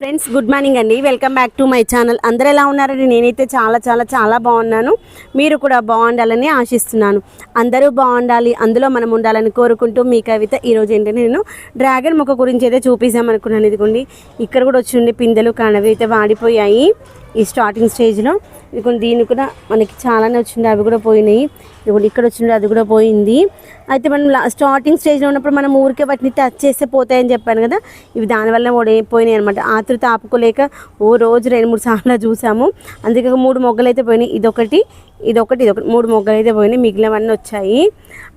Friends good morning అండి. Welcome back to my channel. అందరు ఎలా ఉన్నారండి? నేనైతే చాలా చాలా చాలా బాగున్నాను. మీరు కూడా బాగుండాలని ఆశిస్తున్నాను. అందరూ బాగుండాలి. అందులో మనం ఉండాలని కోరుకుంటూ మీ కవిత ఈరోజు ఏంటంటే నేను డ్రాగన్ మొక్క గురించి అయితే చూపిస్తామనుకున్నాను ఇదిగోండి ఇక్కడ కూడా వచ్చిండే పిందెలు కనవి అయితే వాడిపోయాయి ఈ స్టార్టింగ్ స్టేజ్లో ఇదిగోండి దీన్ని కూడా మనకి చాలానే వచ్చిండే అవి కూడా పోయినాయి. ఇదిగోండి ఇక్కడ వచ్చిండే అది కూడా పోయింది. అయితే మనం స్టార్టింగ్ స్టేజ్లో ఉన్నప్పుడు మనం ఊరికే వాటిని టచ్ చేస్తే పోతాయని చెప్పాను కదా. ఇవి దానివల్ల కూడా పోయినాయి అనమాట ఆతృత ఆపుకోలేక ఓ రోజు రెండు మూడు సార్లు చూసాము. అందుకే మూడు మొగ్గలు అయితే పోయినాయి. ఇదొకటి ఇదొకటి ఇదొకటి. మూడు మొగ్గలు అయితే పోయినాయి. మిగిలినవన్నీ వచ్చాయి.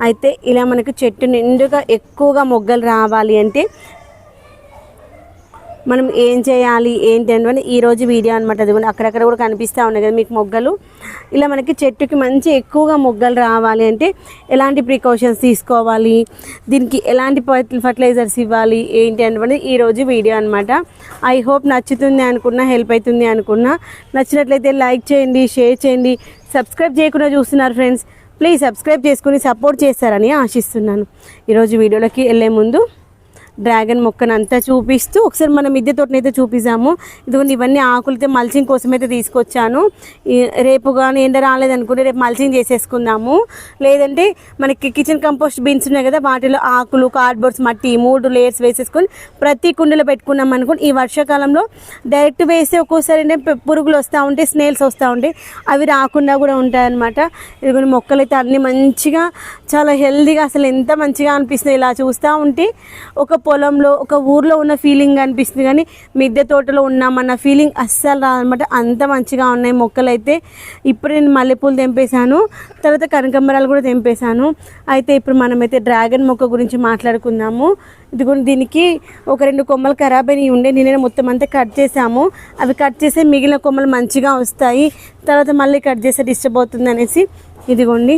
అయితే ఇలా మనకు చెట్టు నిండుగా ఎక్కువగా మొగ్గలు రావాలి అంటే మనం ఏం చేయాలి ఏంటి అని ఈ రోజు వీడియో అనమాట అది కూడా అక్కడక్కడ కూడా కనిపిస్తూ ఉన్నాయి కదా మీకు మొగ్గలు. ఇలా మనకి చెట్టుకి మంచి ఎక్కువగా మొగ్గలు రావాలి అంటే ఎలాంటి ప్రికాషన్స్ తీసుకోవాలి దీనికి ఎలాంటి ఫర్టిలైజర్స్ ఇవ్వాలి ఏంటి అనేది ఈరోజు వీడియో అనమాట ఐ హోప్ నచ్చుతుంది అనుకున్నా హెల్ప్ అవుతుంది అనుకున్నా. నచ్చినట్లయితే లైక్ చేయండి షేర్ చేయండి. సబ్స్క్రైబ్ చేయకుండా చూస్తున్నారు ఫ్రెండ్స్ ప్లీజ్ సబ్స్క్రైబ్ చేసుకుని సపోర్ట్ చేస్తారని ఆశిస్తున్నాను. ఈరోజు వీడియోలోకి వెళ్ళే ముందు డ్రాగన్ మొక్కను అంతా చూపిస్తూ ఒకసారి మనం మిద్దె తోటనైతే చూపిస్తాము ఇదిగోండి ఇవన్నీ ఆకులతో మల్చింగ్ కోసం అయితే తీసుకొచ్చాను రేపు కానీ ఎండ రాలేదనుకుంటే రేపు మల్చింగ్ చేసేసుకుందాము. లేదంటే మనకి కిచెన్ కంపోస్ట్ బిన్స్ ఉన్నాయి కదా వాటిలో ఆకులు కార్డ్బోర్డ్స్ మట్టి మూడు లేయర్స్ వేసేసుకొని ప్రతి కుండలో పెట్టుకున్నాం అనుకోండి. ఈ వర్షాకాలంలో డైరెక్ట్ వేస్తే ఒక్కోసారి ఏంటంటే పురుగులు వస్తూ ఉంటాయి స్నేల్స్ వస్తూ ఉంటాయి. అవి రాకుండా కూడా ఉంటాయి అనమాట ఇదిగోండి మొక్కలు అయితే అన్ని మంచిగా చాలా హెల్దీగా అసలు ఎంత మంచిగా అనిపిస్తుంది ఇలా చూస్తూ ఉంటే ఒక పొలంలో ఒక ఊర్లో ఉన్న ఫీలింగ్ అనిపిస్తుంది కానీ మిద్దె తోటలో ఉన్నామన్న ఫీలింగ్ అస్సలు రాదనమాట అంత మంచిగా ఉన్నాయి మొక్కలు అయితే ఇప్పుడు నేను మల్లెపూలు తెంపేశాను. తర్వాత కనకంబరాలు కూడా తెంపేశాను. అయితే ఇప్పుడు మనమైతే డ్రాగన్ మొక్క గురించి మాట్లాడుకుందాము. ఇదిగోండి దీనికి ఒక రెండు కొమ్మలు ఖరాబ్ అయినవి ఉండే నేను మొత్తం అంతా కట్ చేసాము అవి కట్ చేస్తే మిగిలిన కొమ్మలు మంచిగా వస్తాయి. తర్వాత మళ్ళీ కట్ చేస్తే డిస్టర్బ్ అవుతుంది అనేసి ఇదిగోండి.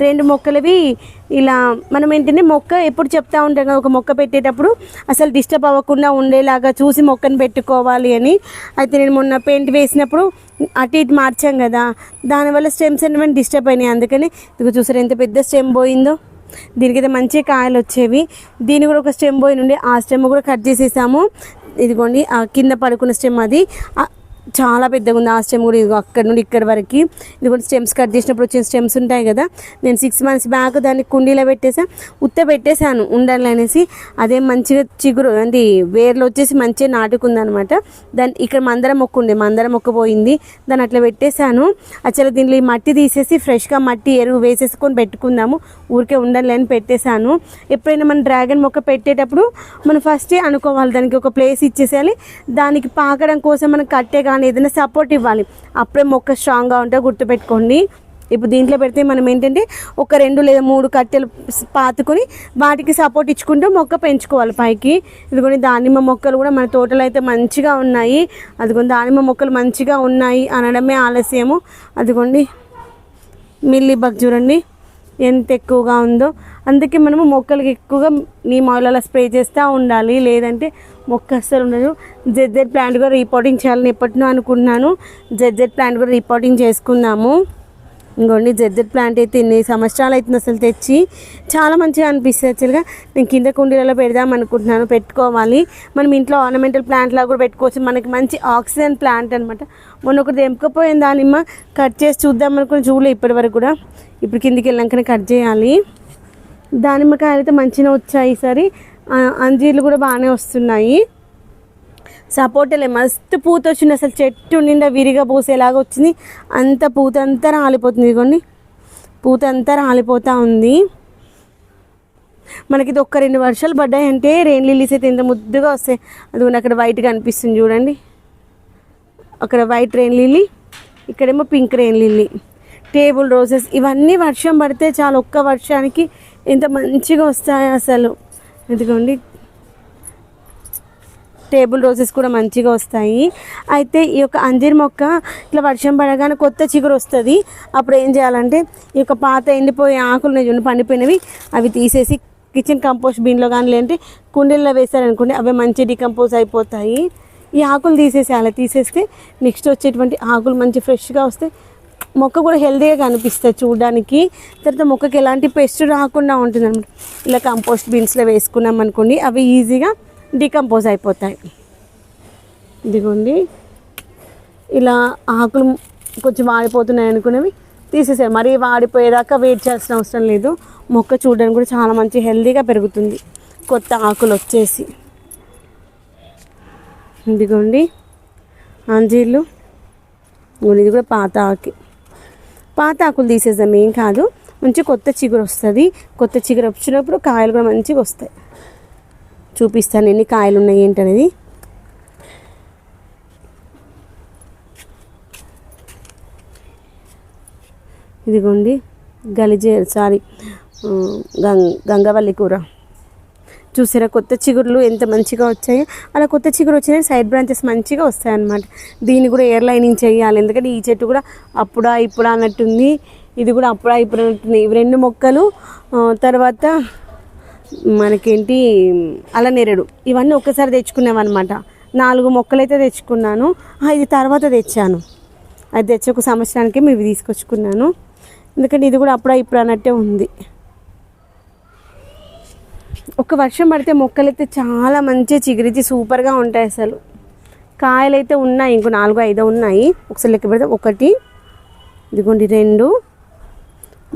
రెండు మొక్కలవి ఇలా మనం ఏంటంటే మొక్క ఎప్పుడు చెప్తా ఉంటాం కదా ఒక మొక్క పెట్టేటప్పుడు అసలు డిస్టర్బ్ అవ్వకుండా ఉండేలాగా చూసి మొక్కను పెట్టుకోవాలి అని. అయితే నేను మొన్న పెయింట్ వేసినప్పుడు అటు ఇటు మార్చాం కదా దానివల్ల స్టెమ్స్ అనేవి డిస్టర్బ్ అయినాయి. అందుకని ఇదిగో చూసారు ఎంత పెద్ద స్టెమ్ పోయిందో. దీనికైతే మంచి కాయలు వచ్చేవి. దీని కూడా ఒక స్టెమ్ పోయి నుండి ఆ స్టెమ్ కూడా కట్ చేసేసాము. ఇదిగోండి కింద పడుకున్న స్టెమ్ అది. చాలా పెద్దగా ఉంది. ఆ స్టెమ్ కూడా ఇదిగో అక్కడ నుండి ఇక్కడ వరకు. ఇది కూడా స్టెమ్స్ కట్ చేసినప్పుడు వచ్చిన స్టెమ్స్ ఉంటాయి కదా. నేను సిక్స్ మంత్స్ బ్యాక్ దాన్ని కుండీలో పెట్టేసా ఉత్త పెట్టేశాను ఉండాలి అనేసి. అదే మంచిగా చిగురు అంటే వేర్లు వచ్చేసి మంచిగా నాటుకుందనమాట. దాని ఇక్కడ మందరం మొక్క ఉండే మందరం మొక్క పోయింది. దాన్ని అట్లా పెట్టేశాను. అసలు దీనిలో ఈ మట్టి తీసేసి ఫ్రెష్గా మట్టి ఎరువు వేసేసుకొని పెట్టుకుందాము. ఊరికే ఉండాలి అని పెట్టేశాను. ఎప్పుడైనా మనం డ్రాగన్ మొక్క పెట్టేటప్పుడు మనం ఫస్టే అనుకోవాలి. దానికి ఒక ప్లేస్ ఇచ్చేసేయాలి. దానికి పాకడం కోసం మనం కట్టే కానీ ఏదైనా సపోర్ట్ ఇవ్వాలి. అప్పుడే మొక్క స్ట్రాంగ్గా ఉంటే గుర్తుపెట్టుకోండి. ఇప్పుడు దీంట్లో పెడితే మనం ఏంటంటే ఒక రెండు లేదా మూడు కట్టెలు పాతుకొని వాటికి సపోర్ట్ ఇచ్చుకుంటూ మొక్క పెంచుకోవాలి పైకి. ఇదిగోని దానిమ్మ మొక్కలు కూడా మన తోటలో అయితే మంచిగా ఉన్నాయి. అదిగోండి దానిమ్మ మొక్కలు మంచిగా ఉన్నాయి అనడమే ఆలస్యము. అదిగోండి మిల్లీ బగ్ చూడండి ఎంత ఎక్కువగా ఉందో. అందుకే మనము మొక్కలకి ఎక్కువగా నీమ్ ఆయిల్ అలా స్ప్రే చేస్తూ ఉండాలి. లేదంటే మొక్క అస్సలు ఉండదు జెడ్జెడ్ ప్లాంట్ కూడా రిపోర్టింగ్ చేయాలని ఎప్పటినో అనుకుంటున్నాను. జెడ్జెడ్ ప్లాంట్ కూడా రిపోర్టింగ్ చేసుకుందాము. ఇంకోండి జెడ్జెడ్ ప్లాంట్ అయితే ఇన్ని సంవత్సరాలు అవుతుంది అసలు తెచ్చి. చాలా మంచిగా అనిపిస్తుంది యాక్చువల్గా నేను కింద కుండీలలో పెడదాం అనుకుంటున్నాను పెట్టుకోవాలి. మనం ఇంట్లో ఆర్నమెంటల్ ప్లాంట్ లాగా కూడా పెట్టుకోవచ్చు. మనకి మంచి ఆక్సిజన్ ప్లాంట్ అనమాట మొన్న ఒకటి తెంపకపోయిన దానిమ్మ కట్ చేసి చూద్దాం అనుకుని చూడలే ఇప్పటి వరకు కూడా. ఇప్పుడు కిందికి వెళ్ళాకనే కట్ చేయాలి. దానిమ్మకాయలు అయితే మంచిగా వచ్చాయి ఈసారి. అంజీర్లు కూడా బాగానే వస్తున్నాయి. సపోటలే మస్తు పూత వచ్చింది. అసలు చెట్టు నిండా విరిగా పూసేలాగా వచ్చింది. అంత పూత అంతా రాలిపోతుంది ఇదిగోండి. పూత అంతా రాలిపోతూ ఉంది. మనకి ఇది ఒక్క రెండు వర్షాలు పడ్డాయంటే రెయిన్ లిల్లీస్ అయితే ఎంత ముద్దుగా వస్తాయి. అది అక్కడ వైట్గా అనిపిస్తుంది చూడండి. అక్కడ వైట్ రెయిన్ లిల్లీ ఇక్కడేమో pink rain lily table roses ఇవన్నీ వర్షం పడితే చాలా ఒక్క వర్షానికి ఎంత మంచిగా వస్తాయి అసలు. ఇదిగోండి. టేబుల్ రోజెస్ కూడా మంచిగా వస్తాయి. అయితే ఈ యొక్క అంజీర్ మొక్క ఇట్లా వర్షం పడగానే కొత్త చిగురు వస్తుంది. అప్పుడు ఏం చేయాలంటే ఈ యొక్క పాత ఎండిపోయే ఆకులు నేను పండిపోయినవి అవి తీసేసి కిచెన్ కంపోస్ట్ బిన్లో కానీ లేదంటే కుండీల్లో వేసారనుకోండి అవి మంచి డికంపోజ్ అయిపోతాయి. ఈ ఆకులు తీసేసేయాలి తీసేస్తే నెక్స్ట్ వచ్చేటువంటి ఆకులు మంచి ఫ్రెష్గా వస్తాయి. మొక్క కూడా హెల్తీగా కనిపిస్తుంది చూడడానికి. తర్వాత మొక్కకి ఎలాంటి పెస్ట్ రాకుండా ఉంటుంది అనమాట. ఇలా కంపోస్ట్ బీన్స్లో వేసుకున్నాం అనుకోండి అవి ఈజీగా డికంపోజ్ అయిపోతాయి. ఇదిగోండి. ఇలా ఆకులు కొంచెం వాడిపోతున్నాయి అనుకునేవి తీసేసారు మరీ వాడిపోయేదాకా వెయిట్ చేయాల్సిన అవసరం లేదు. మొక్క చూడడానికి కూడా చాలా మంచి హెల్తీగా పెరుగుతుంది. కొత్త ఆకులు వచ్చేసి. ఇదిగోండి. అంజీర్లు. ఇదిగోండి, ఇది కూడా పాత ఆకు. పాత ఆకులు తీసేద్దాం ఏం కాదు. మంచి కొత్త చిగురు వస్తుంది. కొత్త చిగురు వచ్చినప్పుడు కాయలు కూడా మంచిగా వస్తాయి. చూపిస్తాను ఎన్ని కాయలు ఉన్నాయి ఏంటనేది. ఇదిగోండి గలిజే సారీ గంగ గంగవల్లి కూర. చూసారా? కొత్త చిగురులు ఎంత మంచిగా వచ్చాయో. అలా కొత్త చిగురు వచ్చిన సైడ్ బ్రాంచెస్ మంచిగా వస్తాయి అన్నమాట దీన్ని కూడా ఎయిర్ లైనింగ్ చేయాలి. ఎందుకంటే ఈ చెట్టు కూడా అప్పుడా ఇప్పుడా అన్నట్టుంది. ఇది కూడా అప్పుడా ఇప్పుడు అన్నట్టుంది. ఇవి రెండు మొక్కలు తర్వాత మనకేంటి అలా నెరడు ఇవన్నీ ఒక్కసారి తెచ్చుకున్నామన్నమాట. నాలుగు మొక్కలైతే తెచ్చుకున్నాను. ఇది తర్వాత తెచ్చాను. అది తెచ్చి ఒక సంవత్సరానికి మేము తీసుకొచ్చుకున్నాను. ఎందుకంటే ఇది కూడా అప్పుడా ఇప్పుడు అన్నట్టే ఉంది. ఒక వర్షం పడితే మొక్కలైతే చాలా మంచిగా చిగురించి సూపర్గా ఉంటాయి అసలు. కాయలు అయితే ఉన్నాయి ఇంకో నాలుగు ఐదు ఉన్నాయి. ఒకసారి లెక్క పెడితే ఒకటి ఇదిగోండి రెండు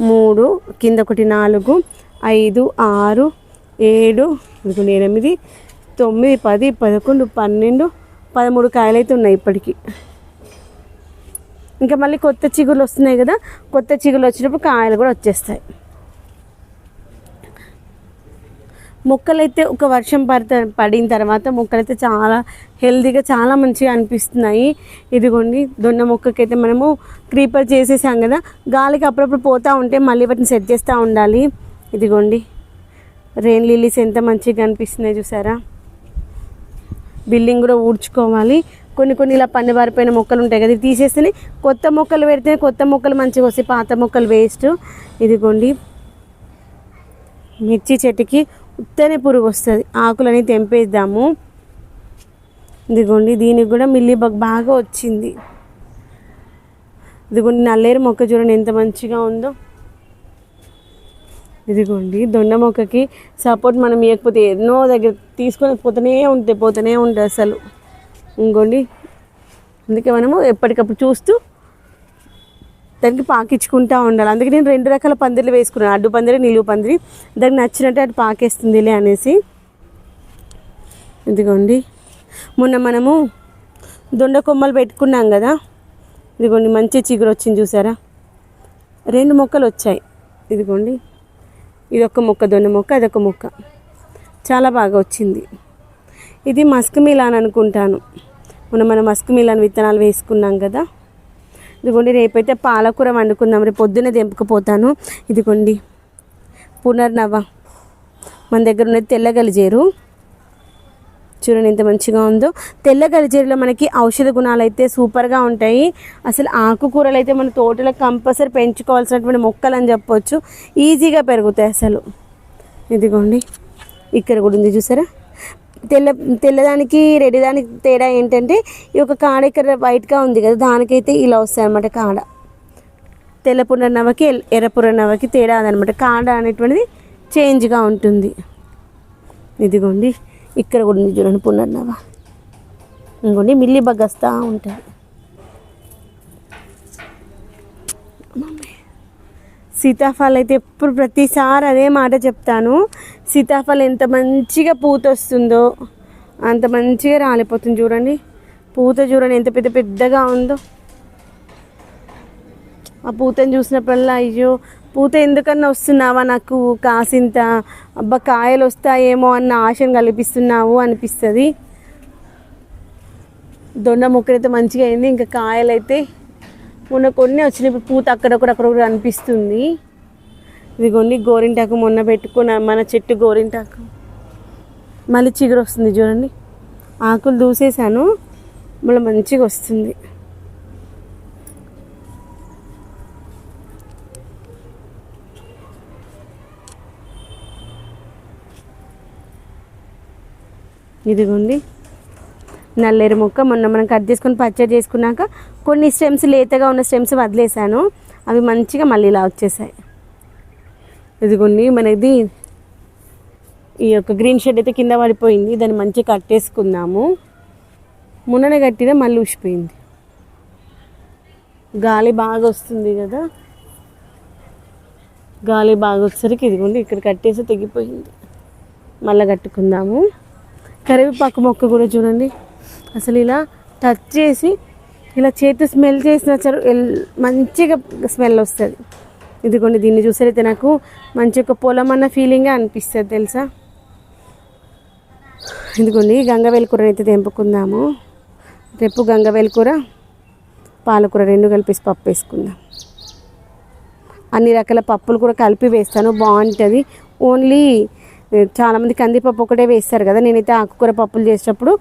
మూడు కింద ఒకటి నాలుగు ఐదు ఆరు ఏడు ఇదిగోండి ఎనిమిది తొమ్మిది పది పదకొండు పన్నెండు పదమూడు కాయలు అయితే ఉన్నాయి ఇప్పటికి. ఇంకా మళ్ళీ కొత్త చిగురులు వస్తున్నాయి కదా కొత్త చిగురులు వచ్చినప్పుడు కాయలు కూడా వచ్చేస్తాయి. మొక్కలైతే ఒక వర్షం పడితే పడిన తర్వాత మొక్కలైతే చాలా హెల్తీగా చాలా మంచిగా అనిపిస్తున్నాయి. ఇదిగోండి దొన్న మొక్కకైతే మనము క్రీపర్ చేసేసాం కదా గాలికి అప్పుడప్పుడు పోతూ ఉంటే మళ్ళీ వాటిని సెట్ చేస్తూ ఉండాలి. ఇదిగోండి రెయిన్ లిల్లీస్ ఎంత మంచిగా అనిపిస్తున్నాయి చూసారా? బిల్డింగ్ కూడా ఊడ్చుకోవాలి. కొన్ని కొన్ని ఇలా పండు వారిపోయిన మొక్కలు ఉంటాయి కదా ఇవి తీసేస్తేనే కొత్త మొక్కలు పెడితే కొత్త మొక్కలు మంచిగా వస్తాయి పాత మొక్కలు వేస్ట్. ఇదిగోండి మిర్చి చెట్టుకి ఉత్తనే పురుగు వస్తుంది. ఆకులని తెంపేద్దాము. ఇదిగోండి దీనికి కూడా మిల్లీ బగ్ బాగా వచ్చింది. ఇదిగోండి నల్లేరు మొక్క చూడండి ఎంత మంచిగా ఉందో. ఇదిగోండి దొండ మొక్కకి సపోర్ట్ మనం ఇవ్వకపోతే ఎన్నో దగ్గర తీసుకొని పోతూనే ఉంటాయి పోతూనే ఉంటాయి అసలు. ఇంకోండి అందుకే మనము ఎప్పటికప్పుడు చూస్తూ దానికి పాకించుకుంటూ ఉండాలి. అందుకే నేను రెండు రకాల పందిర్లు వేసుకున్నాను. అడ్డు పందిరి నిలువు పందిరి. దానికి నచ్చినట్టు అటు పాకేస్తుందిలే అనేసి. ఇదిగోండి. మొన్న మనము దొండ కొమ్మలు పెట్టుకున్నాం కదా. ఇదిగోండి మంచి చిగురు వచ్చింది చూసారా? రెండు మొక్కలు వచ్చాయి. ఇదిగోండి. ఇది ఒక మొక్క దొండ మొక్క అదొక మొక్క. చాలా బాగా వచ్చింది. ఇది మస్క్ మిలాన్ అనుకుంటాను. మొన్న మనం మస్క్ మిలాన్ విత్తనాలు వేసుకున్నాం కదా. ఇదిగోండి రేపైతే పాలకూర వండుకుందాం. రేపు పొద్దున్నే దింపకపోతాను ఇదిగోండి పునర్నవ. మన దగ్గర ఉన్నది తెల్ల గలిజేరు చూడండి ఎంత మంచిగా ఉందో. తెల్ల గలిజేరులో మనకి ఔషధ గుణాలు అయితే సూపర్గా ఉంటాయి. అసలు ఆకుకూరలు అయితే మన తోటలో కంపల్సరీ పెంచుకోవాల్సినటువంటి మొక్కలు అని చెప్పొచ్చు. ఈజీగా పెరుగుతాయి అసలు. ఇదిగోండి ఇక్కడ కూడా ఉంది చూసారా? తెల్ల తెల్లదానికి రెడ్డి దానికి తేడా ఏంటంటే ఈ యొక్క కాడ ఇక్కడ వైట్గా ఉంది కదా దానికైతే ఇలా వస్తాయి అనమాట కాడ. తెల్ల పునర్నవకి ఎర్ర పునర్నవకి తేడా అదనమాట కాడ అనేటువంటిది చేంజ్గా ఉంటుంది. ఇదిగోండి ఇక్కడ కూడా ఉంది చూడండి పునర్నవ ఇంకోండి మిల్లి బగ్గస్తా ఉంటుంది సీతాఫలం అయితే ఎప్పుడు ప్రతిసారి అదే మాట చెప్తాను. సీతాఫలం ఎంత మంచిగా పూత వస్తుందో అంత మంచిగా రాలిపోతుంది చూడండి. పూత చూడండి ఎంత పెద్ద పెద్దగా ఉందో. ఆ పూతను చూసినప్పుడల్లా అయ్యో పూత ఎందుకన్నా వస్తున్నావా నాకు కాసింత? అబ్బా కాయలు వస్తాయేమో అన్న ఆశను కల్పిస్తున్నావు అనిపిస్తుంది. దొండ మొక్కలైతే మంచిగా అయింది ఇంకా కాయలైతే మొన్న కొన్ని వచ్చినాయి. ఇప్పుడు పూత అక్కడొకటి అక్కడ అనిపిస్తుంది ఇదిగోండి గోరింటాకు మొన్న పెట్టుకున్న మన చెట్టు గోరింటాకు. మళ్ళీ చిగురు వస్తుంది చూడండి. ఆకులు దూసేసాను. మళ్ళీ మంచిగా వస్తుంది. ఇదిగోండి. నల్లేరు మొక్క. మొన్న మనం కట్ చేసుకొని పచ్చడి చేసుకున్నాక కొన్ని స్టెమ్స్ లేతగా ఉన్న స్టెమ్స్ వదిలేసాను. అవి మంచిగా మళ్ళీ ఇలా వచ్చేసాయి. ఇదిగోండి మనది ఈ యొక్క గ్రీన్ షెడ్ అయితే కింద పడిపోయింది. దాన్ని మంచిగా కట్టేసుకుందాము మొన్ననే కట్టిన మళ్ళీ ఊసిపోయింది గాలి బాగా వస్తుంది కదా. గాలి బాగా వచ్చేసరికి ఇదిగోండి ఇక్కడ కట్టేసి తెగిపోయింది. మళ్ళీ కట్టుకుందాము. కరివేపాకు మొక్క కూడా చూడండి. అసలు ఇలా టచ్ చేసి ఇలా చేతి స్మెల్ చేసిన సరే ఎల్- మంచిగా స్మెల్ వస్తుంది. ఇదిగోండి దీన్ని చూసారైతే నాకు మంచి ఒక పొలం అన్న ఫీలింగే అనిపిస్తుంది తెలుసా? ఇదిగోండి గంగవేల కూర అయితే తెంపుకుందాము. రేపు గంగవేల కూర పాలకూర రెండు కలిపేసి పప్పు వేసుకుందాం. అన్ని రకాల పప్పులు కూడా కలిపి వేస్తాను బాగుంటుంది. ఓన్లీ చాలామంది కందిపప్పు ఒకటే వేస్తారు కదా నేనైతే ఆకుకూర పప్పులు చేసేటప్పుడు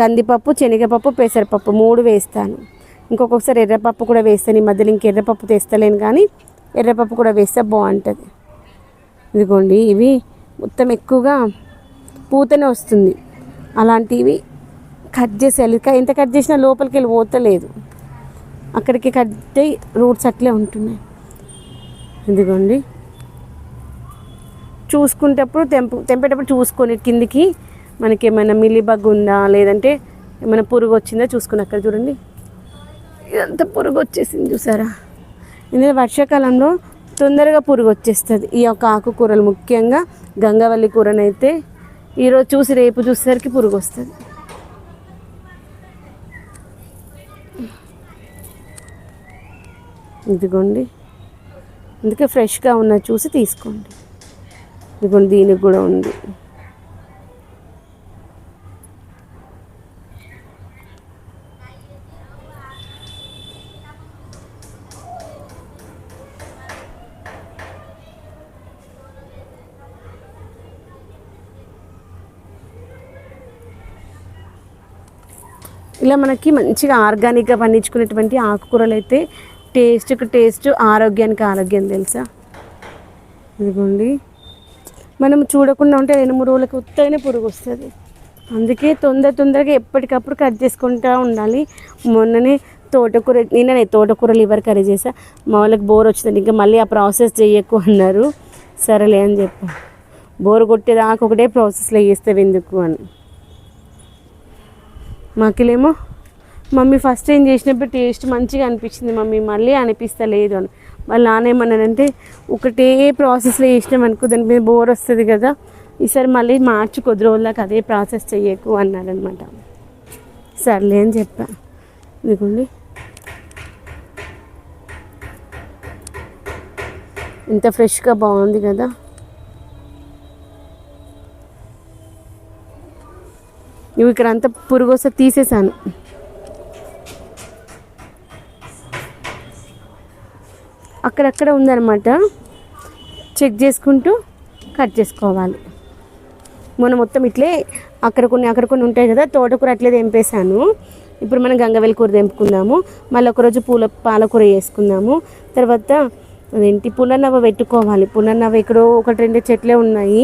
కందిపప్పు శనగపప్పు పెసరపప్పు మూడు వేస్తాను. ఇంకొకసారి ఎర్రపప్పు కూడా వేస్తాను. ఈ మధ్యలో ఇంక ఎర్రపప్పు తెస్తలేను కానీ ఎర్రపప్పు కూడా వేస్తే బాగుంటుంది. ఇదిగోండి ఇవి మొత్తం ఎక్కువగా పూతనే వస్తుంది. అలాంటివి కట్ చేసేయాలి ఎంత కట్ చేసినా లోపలికి వెళ్ళి పోతలేదు. అక్కడికి కట్ అయ్యి రూట్స్ అట్లే ఉంటున్నాయి. ఇదిగోండి. చూసుకునేటప్పుడు తెంపు తెంపేటప్పుడు చూసుకొని కిందికి మనకి ఏమైనా మిల్లిబగ్ ఉందా? లేదంటే ఏమైనా పురుగు వచ్చిందా చూసుకుని అక్కడ చూడండి. ఇదంతా పురుగు వచ్చేసింది చూసారా? ఇందులో వర్షాకాలంలో తొందరగా పురుగు వచ్చేస్తుంది ఈ యొక్క ఆకుకూరలు ముఖ్యంగా గంగవల్లి కూరనైతే ఈరోజు చూసి రేపు చూసేసరికి పురుగు వస్తుంది ఇదిగోండి. అందుకే ఫ్రెష్గా ఉన్న చూసి తీసుకోండి. ఇదిగోండి దీనికి కూడా ఉంది. ఇలా మనకి మంచిగా ఆర్గానిక్గా పండించుకునేటువంటి ఆకుకూరలు అయితే టేస్ట్కి టేస్ట్ ఆరోగ్యానికి ఆరోగ్యం తెలుసా? ఇదిగోండి. మనం చూడకుండా ఉంటే రెండు మూడు రోజులకు ఉత్తైన పురుగు వస్తుంది. అందుకే తొందర తొందరగా ఎప్పటికప్పుడు కట్ చేసుకుంటూ ఉండాలి. మొన్ననే తోటకూర నిన్ననే తోటకూర లివర్ కర్రీ చేసా మా వాళ్ళకి బోర్ వచ్చింది. ఇంకా మళ్ళీ ఆ ప్రాసెస్ చేయకు అన్నారు. సరేలే అని చెప్పా. బోర్ కొట్టేదాకా ఒకటే ప్రాసెస్లో చేస్తావు ఎందుకు అని. మాకిలేమో మమ్మీ ఫస్ట్ ఏం చేసినప్పుడు టేస్ట్ మంచిగా అనిపించింది. మమ్మీ మళ్ళీ అనిపిస్తలేదు అని. మళ్ళీ నానేమన్నానంటే ఒకటే ప్రాసెస్లో చేసినాం అనుకో దాని మీద బోర్ వస్తుంది కదా ఈసారి మళ్ళీ మార్చి కొద్ది రోజులకు అదే ప్రాసెస్ చెయ్యకు అన్నారనమాట సర్లే అని చెప్పా. ఇదిగోండి. ఇంత ఫ్రెష్గా బాగుంది కదా. ఇవి ఇక్కడ అంతా పురుగు వస్తే తీసేసాను అక్కడక్కడ ఉందన్నమాట. చెక్ చేసుకుంటూ కట్ చేసుకోవాలి. మొన్న మొత్తం ఇట్లే అక్కడ కొన్ని అక్కడ కొన్ని ఉంటాయి కదా తోటకూర అట్లే తెంపేశాను. ఇప్పుడు మనం గంగవెల్లి కూర తెంపుకుందాము. మళ్ళీ ఒకరోజు పూల పాలకూర వేసుకుందాము తర్వాత అదేంటి పునర్నవ పెట్టుకోవాలి. పునర్నవ ఎక్కడో ఒకటి రెండు చెట్లే ఉన్నాయి.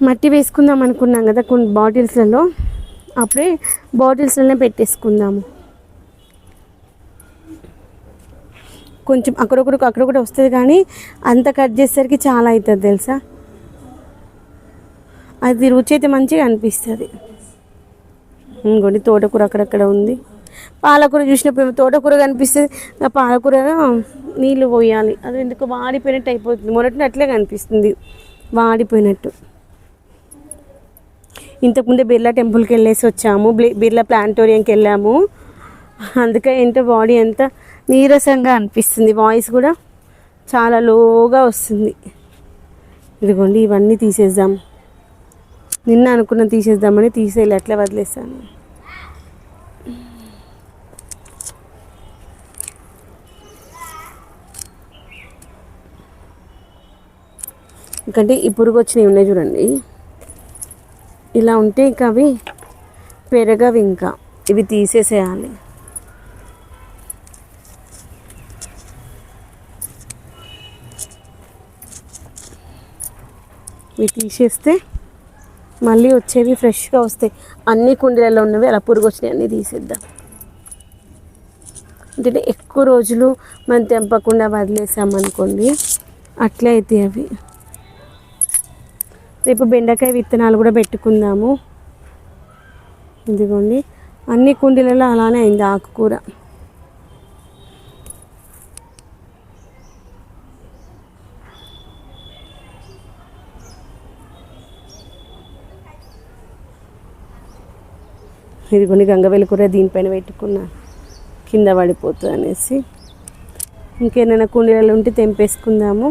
మట్టి వేసుకుందాం అనుకున్నాం కదా కొన్ని బాటిల్స్లలో. అప్పుడే బాటిల్స్లోనే పెట్టేసుకుందాము కొంచెం అక్కడొకటి అక్కడొకటి వస్తుంది కానీ అంత కట్ చేసేసరికి చాలా అవుతుంది తెలుసా? అది రుచి అయితే మంచిగా అనిపిస్తుంది. ఇంకోటి తోటకూర అక్కడక్కడ ఉంది. పాలకూర చూసినప్పుడు తోటకూర కనిపిస్తుంది. ఆ పాలకూర నీళ్ళు పోయాలి. అది ఎందుకు వాడిపోయినట్టు అయిపోతుంది. మొదటి అట్లే కనిపిస్తుంది. వాడిపోయినట్టు. ఇంతకుముందే బిర్లా టెంపుల్కి వెళ్ళేసి వచ్చాము. బిర్లా ప్లాంటోరియంకి వెళ్ళాము. అందుకే ఏంటో బాడీ అంత నీరసంగా అనిపిస్తుంది. వాయిస్ కూడా చాలా లోగా వస్తుంది. ఇదిగోండి ఇవన్నీ తీసేద్దాం. నిన్న అనుకున్న తీసేద్దామని తీసేయాలి అట్లా వదిలేస్తాను ఎందుకంటే ఈ పురుగు వచ్చినవి ఉన్నాయి చూడండి. ఇలా ఉంటే ఇంకా అవి పెరగవి ఇంకా. ఇవి తీసేసేయాలి. ఇవి తీసేస్తే మళ్ళీ వచ్చేవి ఫ్రెష్గా వస్తాయి. అన్ని కుండీలలో ఉన్నవి అలా పురుగు వచ్చినాయి అన్నీ తీసేద్దాం. అంటే ఎక్కువ రోజులు మనం తెంపకుండా వదిలేసామనుకోండి అట్లే అవుతాయి అవి. రేపు బెండకాయ విత్తనాలు కూడా పెట్టుకుందాము. ఇదిగోండి. అన్ని కుండీలలో అలానే అయింది ఆకుకూర. ఇదిగోండి గంగవెల్లి కూర దీనిపైన పెట్టుకున్నా. కింద పడిపోతుంది అనేసి. ఇంకేమైనా కుండీలలో ఉంటే తెంపేసుకుందాము.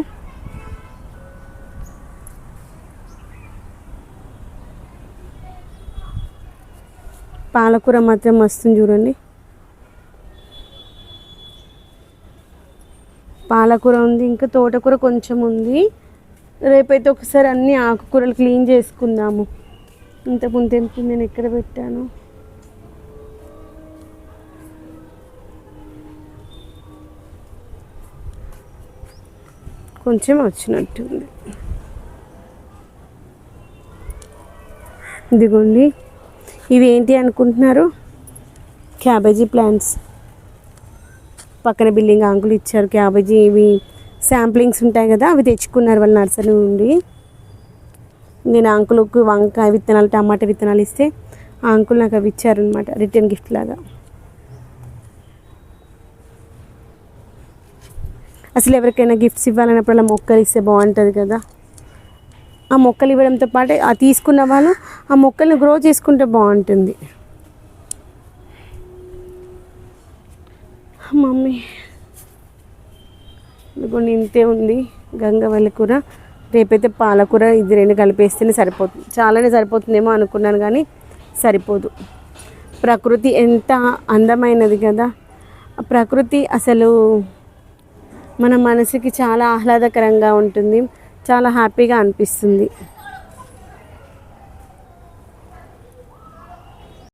పాలకూర మాత్రం వస్తుంది చూడండి. పాలకూర ఉంది ఇంకా తోటకూర కొంచెం ఉంది. రేపైతే ఒకసారి అన్ని ఆకుకూరలు క్లీన్ చేసుకుందాము. ఇంత తెంపి నేను ఎక్కడ పెట్టాను? కొంచెం వచ్చినట్టుంది. ఇదిగోండి. ఇవి ఏంటి అనుకుంటున్నారు? Cabbage plants. పక్కన బిల్డింగ్ అంకులు ఇచ్చారు క్యాబేజీ ఇవి. శాంప్లింగ్స్ ఉంటాయి కదా అవి తెచ్చుకున్నారు వాళ్ళ నర్సరీ నుండి. నేను అంకులకు వంకాయ విత్తనాలు టమాటా విత్తనాలు ఇస్తే ఆ అంకుల్ నాకు అవి ఇచ్చారనమాట రిటర్న్ గిఫ్ట్ లాగా. అసలు ఎవరికైనా గిఫ్ట్స్ ఇవ్వాలన్నప్పుడు అలా మొక్కలు ఇస్తే బాగుంటుంది కదా. ఆ మొక్కలు ఇవ్వడంతో పాటు ఆ తీసుకున్న వాళ్ళు ఆ మొక్కల్ని గ్రో చేసుకుంటే బాగుంటుంది. మమ్మీ. ఇదిగోండి ఇంతే ఉంది గంగవల్లి కూర. రేపైతే పాలకూర ఇది రెండు కలిపేస్తేనే సరిపోతుంది చాలానే సరిపోతుందేమో అనుకున్నాను కానీ సరిపోదు. ప్రకృతి ఎంత అందమైనది కదా. ప్రకృతి అసలు మన మనసుకి చాలా ఆహ్లాదకరంగా ఉంటుంది. చాలా హ్యాపీగా అనిపిస్తుంది.